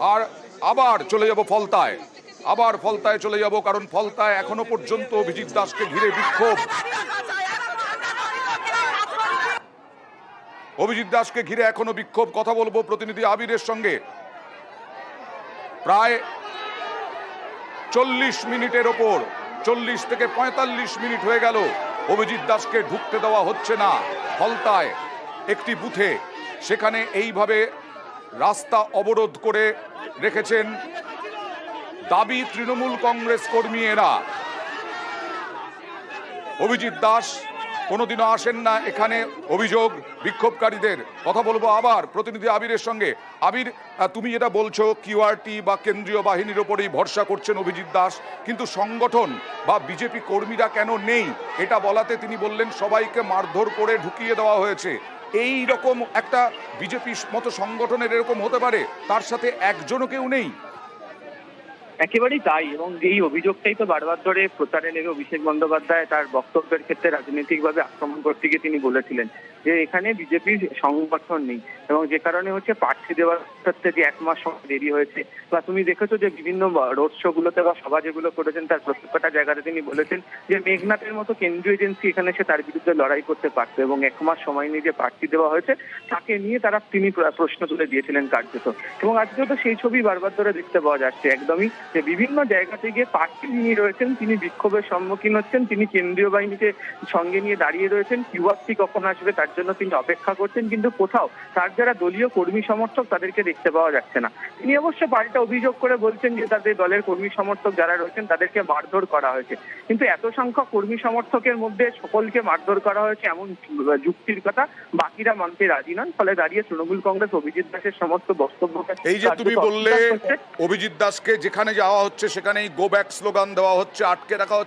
আর আবার চলে যাব ফলতায়। আবার ফলতায় চলে যাব, কারণ ফলতায় এখনও পর্যন্ত অভিজিৎ দাসকে ঘিরে বিক্ষোভ। অভিজিৎ দাসকে ঘিরে এখনও বিক্ষোভ, কথা বলব প্রতিনিধি আবিরের সঙ্গে। প্রায় চল্লিশ মিনিটের ওপর, চল্লিশ থেকে পঁয়তাল্লিশ মিনিট হয়ে গেল। অভিজিৎ দাসকে ঢুকতে দেওয়া হচ্ছে না। ফলতায় একটি বুথে, সেখানে এইভাবে রাস্তা অবরোধ করে রেখেছেন দাবি তৃণমূল কংগ্রেস কর্মী এরা। অভিজিৎ দাস কোনোদিনও আসেন না এখানে অভিযোগ বিক্ষোভকারীদের। কথা বলব আবার প্রতিনিধি আবিরের সঙ্গে। আবির তুমি যেটা বলছো কিউআরটি বা কেন্দ্রীয় বাহিনীর ওপরেই ভরসা করছেন অভিজিৎ দাস, কিন্তু সংগঠন বা বিজেপি কর্মীরা কেন নেই? এটা বলাতে তিনি বললেন, সবাইকে মারধর করে ঢুকিয়ে দেওয়া হয়েছে। এই রকম একটা বিজেপি মতো সংগঠনের এরকম হতে পারে? তার সাথে একজনও কেউ নেই? একেবারেই তাই এবং এই অভিযোগটাই তো বারবার ধরে প্রচারে লেগে অভিষেক বন্দ্যোপাধ্যায় তার বক্তব্যের ক্ষেত্রে রাজনৈতিকভাবে আক্রমণ করতে গিয়ে তিনি বলেছিলেন যে এখানে বিজেপির সংগঠন নেই এবং যে কারণে হচ্ছে প্রার্থী দেওয়ার ক্ষেত্রে যে এক মাস সময় দেরি হয়েছে বা তুমি দেখেছ যে বিভিন্ন রোড শো গুলোতে বা সভা যেগুলো করেছেন তার প্রত্যেকটা জায়গাতে তিনি বলেছেন যে মেঘনাথের মতো কেন্দ্রীয় এজেন্সি এখানে সে তার বিরুদ্ধে লড়াই করতে পারতো এবং এক মাস সময় নিয়ে যে প্রার্থী দেওয়া হয়েছে তাকে নিয়ে তারা তিনি প্রশ্ন তুলে দিয়েছিলেন কার্যত এবং আজকে তো সেই ছবি বারবার ধরে দেখতে পাওয়া যাচ্ছে একদমই যে বিভিন্ন জায়গাতে গিয়ে প্রার্থী যিনি রয়েছেন তিনি বিক্ষোভের সম্মুখীন হচ্ছেন তিনি কেন্দ্রীয় বাহিনীকে সঙ্গে নিয়ে দাঁড়িয়ে রয়েছেন। কিউআরসি কখন আসবে তার জন্য তিনি অপেক্ষা করছেন কিন্তু কোথাও তার যারা দলীয় কর্মী সমর্থক তাদেরকে দেখতে পাওয়া যাচ্ছে না। তিনি অবশ্য পাল্টা অভিযোগ করে বলছেন যে তাদের দলের কর্মী সমর্থক যারা রয়েছেন তাদেরকে মারধর করা হয়েছে। কিন্তু এত সংখ্যক কর্মী সমর্থকের মধ্যে সকলকে মারধর করা হয়েছে এমন যুক্তির কথা বাকিরা মানতে রাজি নন ফলে দাঁড়িয়ে তৃণমূল কংগ্রেস অভিজিৎ দাসের সমস্ত বক্তব্যকে এই যে তুমি বললে অভিজিৎ দাসকে যেখানে যাওয়া হচ্ছে সেখানেই গো ব্যাক স্লোগান দেওয়া হচ্ছে আটকে রাখা হচ্ছে।